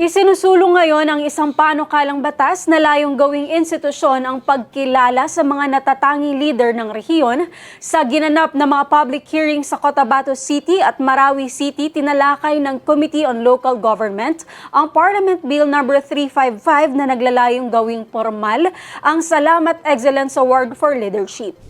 Isinusulong ngayon ang isang panukalang batas na layong gawing institusyon ang pagkilala sa mga natatanging leader ng rehiyon sa ginanap na mga public hearing sa Cotabato City at Marawi City tinalakay ng Committee on Local Government ang Parliament Bill No. 355 na naglalayong gawing formal ang Salamat Excellence Award for Leadership.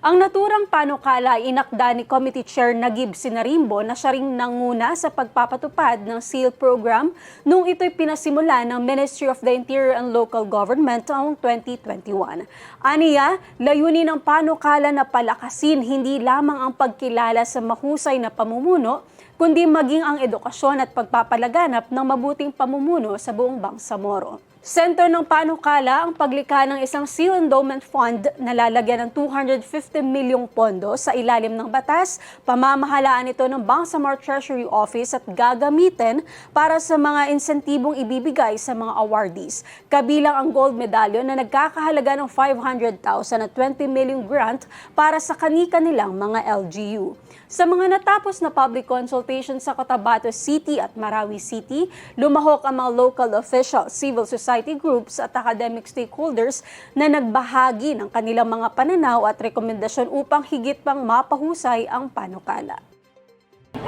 Ang naturang panukala ay inakda ni Committee Chair Nagib Sinarimbo na siya ring nanguna sa pagpapatupad ng SEAL program nung ito'y pinasimula ng Ministry of the Interior and Local Government noong 2021. Aniya, layunin ng panukala na palakasin hindi lamang ang pagkilala sa mahusay na pamumuno, kundi maging ang edukasyon at pagpapalaganap ng mabuting pamumuno sa buong Bangsamoro. Center ng panukala ang paglikha ng isang Seal Endowment Fund na lalagyan ng 250 milyong pondo sa ilalim ng batas, pamamahalaan ito ng Bangsamoro Treasury Office at gagamitin para sa mga insentibong ibibigay sa mga awardees. Kabilang ang gold medallion na nagkakahalaga ng 500,000 at 20 million grant para sa kani-kanilang mga LGU. Sa mga natapos na public consultation sa Cotabato City at Marawi City, lumahok ang mga local officials, civil society groups at academic stakeholders na nagbahagi ng kanilang mga pananaw at rekomendasyon upang higit pang mapahusay ang panukala.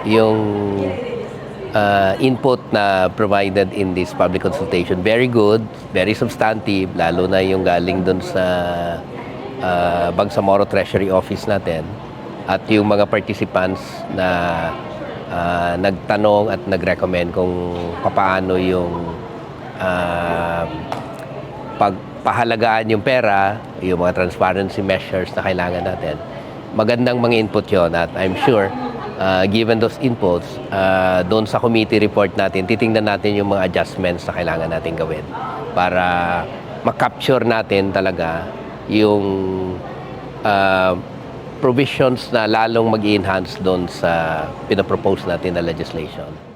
yung uh, input na provided in this public consultation very good, very substantive, lalo na yung galing dun sa uh, Bangsamoro Treasury Office natin at yung mga participants na uh, nagtanong at nag-recommend kung paano yung uh, pagpahalagaan yung pera, yung mga transparency measures na kailangan natin. Magandang mga input yon at I'm sure uh, given those inputs, uh, doon sa committee report natin, titingnan natin yung mga adjustments na kailangan natin gawin para makapture natin talaga yung uh, provisions na lalong mag-enhance doon sa pinapropose natin na legislation.